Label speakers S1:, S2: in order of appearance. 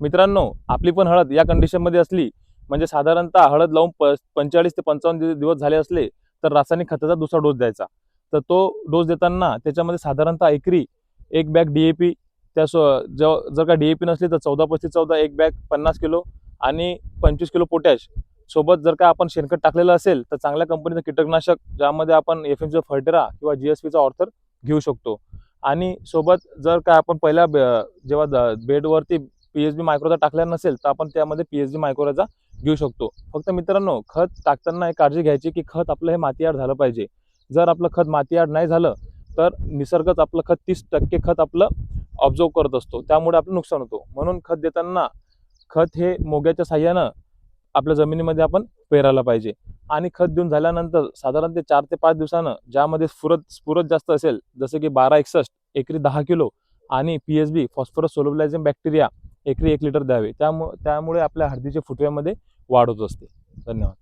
S1: मित्रांनो आपली पण हळद या कंडिशनमध्ये असली म्हणजे साधारणतः हळद लावून प पंचेचाळीस ते पंचावन्न दिवस झाले असले तर रासायनिक खताचा दुसरा डोस द्यायचा. तर तो डोस देताना त्याच्यामध्ये साधारणतः एकरी एक बॅग डी ए पी त्या सो ज- जर का डी ए पी नसली तर चौदा पस्तीस चौदा एक बॅग पन्नास किलो आणि पंचवीस किलो पोटॅश. सोबत जर का आपण शेणखत टाकलेलं असेल तर चांगल्या कंपनीचं कीटकनाशक ज्यामध्ये आपण एफ एमचा फर्टेरा किंवा जी एस पीचा ऑर्थर घेऊ शकतो. आणि सोबत जर का आपण पहिल्या ब- जेव्हा बेडवरती पी एच बी मायक्रोचा टाकला नसेल तर आपण त्यामध्ये पी एच बी मायक्रोचा घेऊ शकतो. फक्त मित्रांनो खत टाकताना एक काळजी घ्यायची की खत आपलं हे मातीआड झालं पाहिजे. जर आपलं खत मातीआड नाही झालं तर निसर्गच आपलं खत तीस टक्के खत आपलं ऑब्झर्व करत असतो. त्यामुळे आपलं नुकसान होतो. म्हणून खत देताना खत हे मोग्याच्या साह्यानं आपल्या जमिनीमध्ये आपण पेरायला पाहिजे. आणि खत देऊन झाल्यानंतर साधारण ते चार ते पाच दिवसानं ज्यामध्ये स्फुरत स्फुरत जास्त असेल जसं की बारा एकसष्ट एकरी दहा किलो आणि P H B phosphorus solubilizing bacteria एकरी एक लिटर द्यावे. त्यामुळे त्यामुळे आपल्या हळदीच्या फुटव्यामध्ये वाढ होत असते. धन्यवाद.